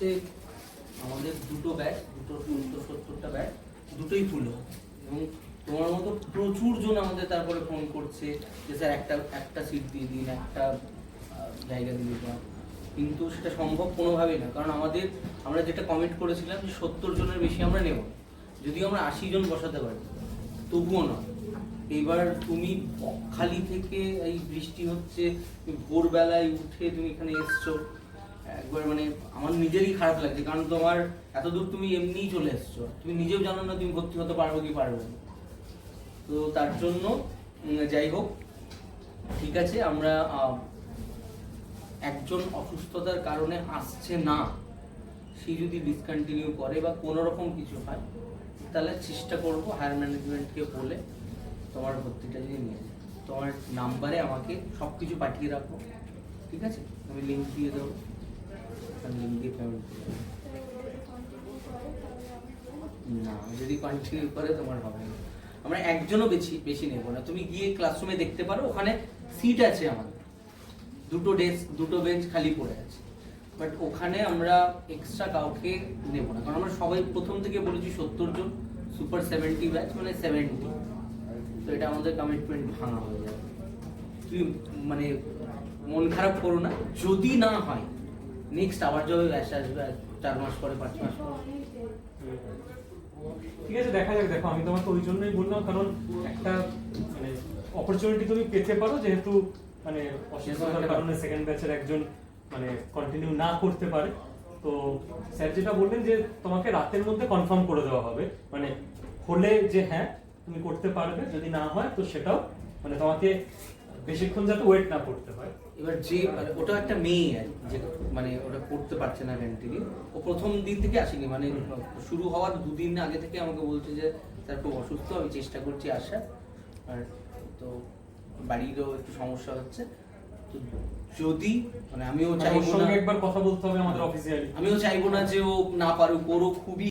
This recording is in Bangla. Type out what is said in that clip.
হচ্ছে আমাদের দুটো ব্যাচ দুটো সত্তর সত্তরটা ব্যাচ দুটোই ফুল এবং তোমার মতো প্রচুর জন আমাদের তারপরে ফোন করছে যে, স্যার, একটা একটা সিট দিয়ে দিন, একটা জায়গা দিয়ে দিন। কিন্তু সেটা সম্ভব কোনোভাবেই না। কারণ আমাদের, আমরা যেটা কমিট করেছিলাম যে, সত্তর জনের বেশি আমরা নেব যদিও আমরা আশি জন বসাতে পারি, তবুও নয়। এবার তুমি বকখালি থেকে এই বৃষ্টি হচ্ছে ভোরবেলায় উঠে তুমি এখানে এসছো একবার মানে আমার নিজেরই খারাপ লাগছে। কারণ তোমার এত দূর তুমি এমনিই চলে এসছো। তুমি নিজেও জানো না তুমি ভর্তি হতে পারবে কি পারবে না। তো তার জন্য যাই হোক, ঠিক আছে, আমরা একজন অসুস্থতার কারণে আসছে না। সে যদি ডিসকন্টিনিউ করে বা কোনো রকম কিছু হয়, তাহলে চেষ্টা করব হায়ার ম্যানেজমেন্টকে বলে তোমার ভর্তিটা যদি নিয়ে তোমার নাম্বারে আমাকে সব কিছু পাঠিয়ে রাখো। ঠিক আছে? আমি লিঙ্ক দিয়ে দেবো লিঙ্ক দিয়ে পেমেন্ট করে দেবো না, যদি কন্টিনিউ করে তোমার হবে না। আমরা একজনও বেশি বেশি নেব না। তুমি গিয়ে ক্লাসরুমে দেখতে পারো, ওখানে সিট আছে আমাদের। দুটো ডেস্ক দুটো বেঞ্চ খালি পড়ে আছে। বাট ওখানে আমরা এক্সট্রা কাউকে নেব না। কারণ আমরা সবাই প্রথম থেকে বলেছি সত্তর জন সুপার সেভেন্টি ব্যাচ মানে সেভেন্টি তো এটা আমাদের কমিটমেন্ট ভাঙা হয়ে যাবে। তুই মানে মন খারাপ করো না। যদি না হয় নেক্সট আবার যবে ব্যাচ আসবে চার মাস পরে পাঁচ মাস পরে। ঠিক আছে দেখা যাক দেখো আমি তোমাকে ওই জন্যই বললাম কারণ একটা মানে অপরচুনিটি তুমি পেতে পারো যেহেতু মানে অসুস্থতার কারণে সেকেন্ড ব্যাচের একজন মানে কন্টিনিউ না করতে পারে। তো স্যার যেটা বললেন যে তোমাকে রাতের মধ্যে কনফার্ম করে দেওয়া হবে। মানে হলে যে হ্যাঁ তুমি করতে পারবে যদি না হয় তো সেটাও মানে তোমাকে বেশিক্ষণ যাতে ওয়েট না করতে হয়। এবার যে মানে ওটা একটা মেয়ে আর যে মানে ওটা করতে পারছে না কন্টিনিউ ও প্রথম দিন থেকে আসেনি মানে শুরু হওয়ার দুদিন আগে থেকে আমাকে বলছে যে স্যার খুব অসুস্থ আমি চেষ্টা করছি আসার। আর তো বাড়িরও একটু সমস্যা হচ্ছে। তো যদি মানে আমিও মানে চাইব না একবার কথা বলতে হবে আমাদের অফিসিয়ালি আমিও চাইব না যে ও না পারুক ওরও খুবই